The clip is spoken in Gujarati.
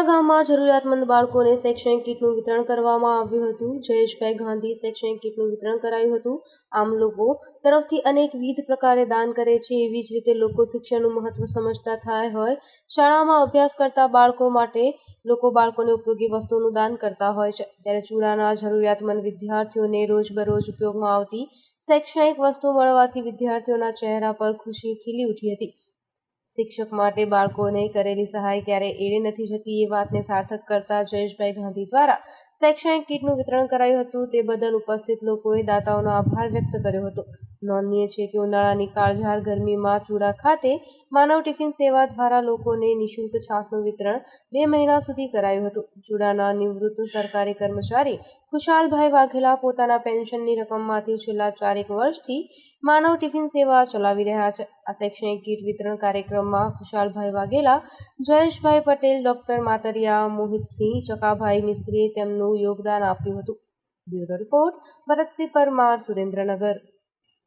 ચુડા ગામમાં જરૂરિયાતમંદ બાળકોને શૈક્ષણિક કીટનું વિતરણ કરવામાં આવ્યું હતું. જયેશભાઈ ગાંધી શૈક્ષણિક કીટનું વિતરણ કરાયું હતું. આમ લોકો તરફથી અનેકવિધ પ્રકારે દાન કરે છે. એવી જ રીતે લોકો શિક્ષણનું મહત્વ સમજતા થાય હોય. શાળામાં અભ્યાસ કરતા બાળકો માટે લોકો બાળકોને ઉપયોગી વસ્તુનું દાન કરતા હોય છે. ત્યારે ચૂડાના જરૂરિયાતમંદ વિદ્યાર્થીઓને રોજબરોજ ઉપયોગમાં આવતી શૈક્ષણિક વસ્તુ મળવાથી વિદ્યાર્થીઓના ચહેરા પર ખુશી ખીલી ઉઠી હતી. શિક્ષક માટે બાળકોને કરેલી સહાય ક્યારેય એળે નથી જતી એ વાતને સાર્થક કરતા જયેશભાઈ ગાંધી દ્વારા શૈક્ષણિક કીટનું વિતરણ કરાયું હતું. તે બદલ ઉપસ્થિત લોકોએ દાતાઓનો આભાર વ્યક્ત કર્યો હતો. નોંધનીય છે કે ઉનાળાની કાળઝાળ ગરમીમાં ચૂડા ખાતે માનવ ટિફિન સેવા દ્વારા લોકોને નિઃશુલ્ક છાસનું વિતરણ બે મહિના સુધી કરાયું હતું. ચૂડાના નિવૃત્ત સરકારી કર્મચારી ખુશાલભાઈ વાઘેલા પોતાના પેન્શનની રકમમાંથી છેલ્લા ચારેક વર્ષથી માનવ ટિફિન સેવા ચલાવી રહ્યા છે. આ શૈક્ષણિક કીટ વિતરણ કાર્યક્રમમાં ખુશાલભાઈ વાઘેલા, જયેશભાઈ પટેલ, ડોક્ટર માતરિયા મોહિતસિંહ, ચકાભાઈ મિસ્ત્રીએ તેમનું યોગદાન આપ્યું હતું. Bureau report Bharatsinh Parmar Surendranagar.